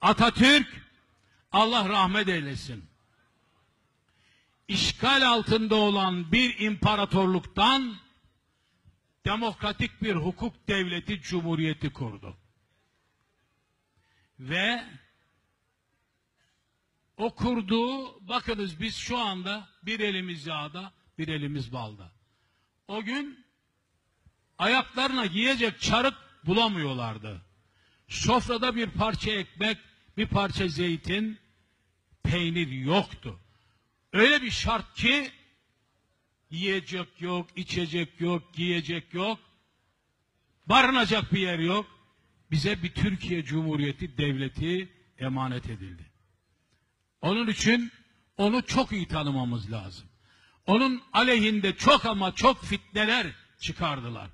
Atatürk Allah rahmet eylesin. İşgal altında olan bir imparatorluktan demokratik bir hukuk devleti cumhuriyeti kurdu. Ve o kurduğu bakınız biz şu anda bir elimiz yağda bir elimiz balda. O gün ayaklarına giyecek çarık bulamıyorlardı. Sofrada bir parça ekmek, bir parça zeytin, peynir yoktu. Öyle bir şart ki yiyecek yok, içecek yok, giyecek yok, barınacak bir yer yok. Bize bir Türkiye Cumhuriyeti devleti emanet edildi. Onun için onu çok iyi tanımamız lazım. Onun aleyhinde çok ama çok fitneler çıkardılar.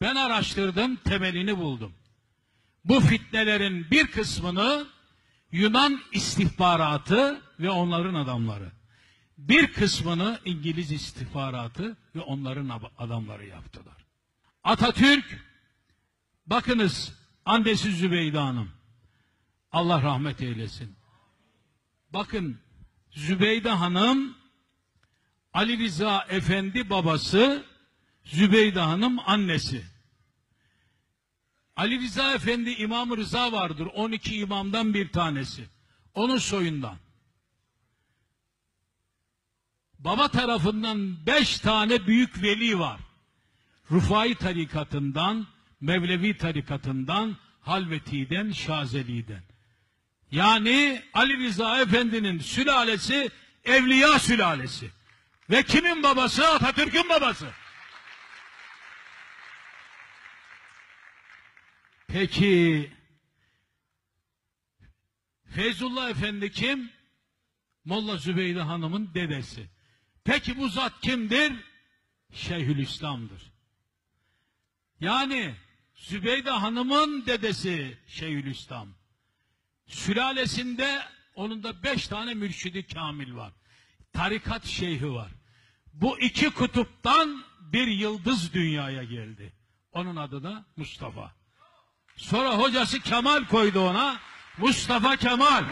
Ben araştırdım, temelini buldum. Bu fitnelerin bir kısmını Yunan istihbaratı ve onların adamları. Bir kısmını İngiliz istihbaratı ve onların adamları yaptılar. Atatürk, bakınız annesi Zübeyde Hanım, Allah rahmet eylesin. Bakın Zübeyde Hanım, Ali Rıza Efendi babası, Zübeyde Hanım annesi. Ali Rıza Efendi İmam Rıza vardır. 12 imamdan bir tanesi. Onun soyundan. Baba tarafından beş tane büyük veli var. Rufai tarikatından, Mevlevi tarikatından, Halveti'den, Şazeli'den. Yani Ali Rıza Efendi'nin sülalesi Evliya sülalesi. Ve kimin babası? Atatürk'ün babası. Peki Feyzullah Efendi kim? Molla Zübeyde Hanım'ın dedesi. Peki bu zat kimdir? Şeyhülislam'dır. Yani Zübeyde Hanım'ın dedesi Şeyhülislam. Sülalesinde onun da beş tane mürşidi kamil var. Tarikat şeyhi var. Bu iki kutuptan bir yıldız dünyaya geldi. Onun adı da Mustafa. Sonra hocası Kemal koydu ona. Mustafa Kemal.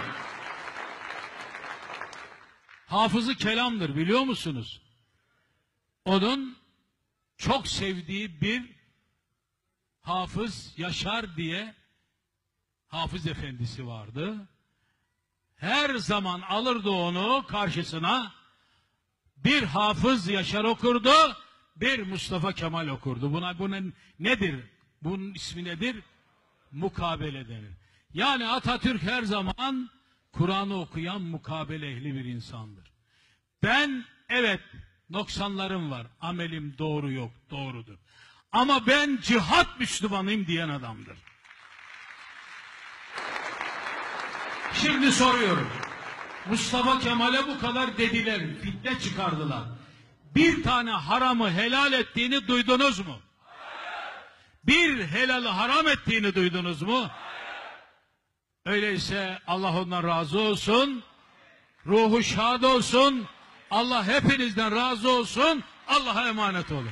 Hafızı kelamdır biliyor musunuz? Onun çok sevdiği bir hafız Yaşar diye hafız efendisi vardı. Her zaman alırdı onu karşısına bir hafız Yaşar okurdu, bir Mustafa Kemal okurdu. Buna bunun nedir? Bunun ismi nedir? Mukabele denir. Yani Atatürk her zaman Kur'an'ı okuyan mukabele ehli bir insandır. Ben evet noksanlarım var. Amelim doğru yok, doğrudur. Ama ben cihat Müslümanıyım diyen adamdır. Şimdi soruyorum. Mustafa Kemal'e bu kadar dediler, fitne çıkardılar. Bir tane haramı helal ettiğini duydunuz mu? Bir helalı haram ettiğini duydunuz mu? Öyleyse Allah ondan razı olsun. Ruhu şad olsun. Allah hepinizden razı olsun. Allah'a emanet olun.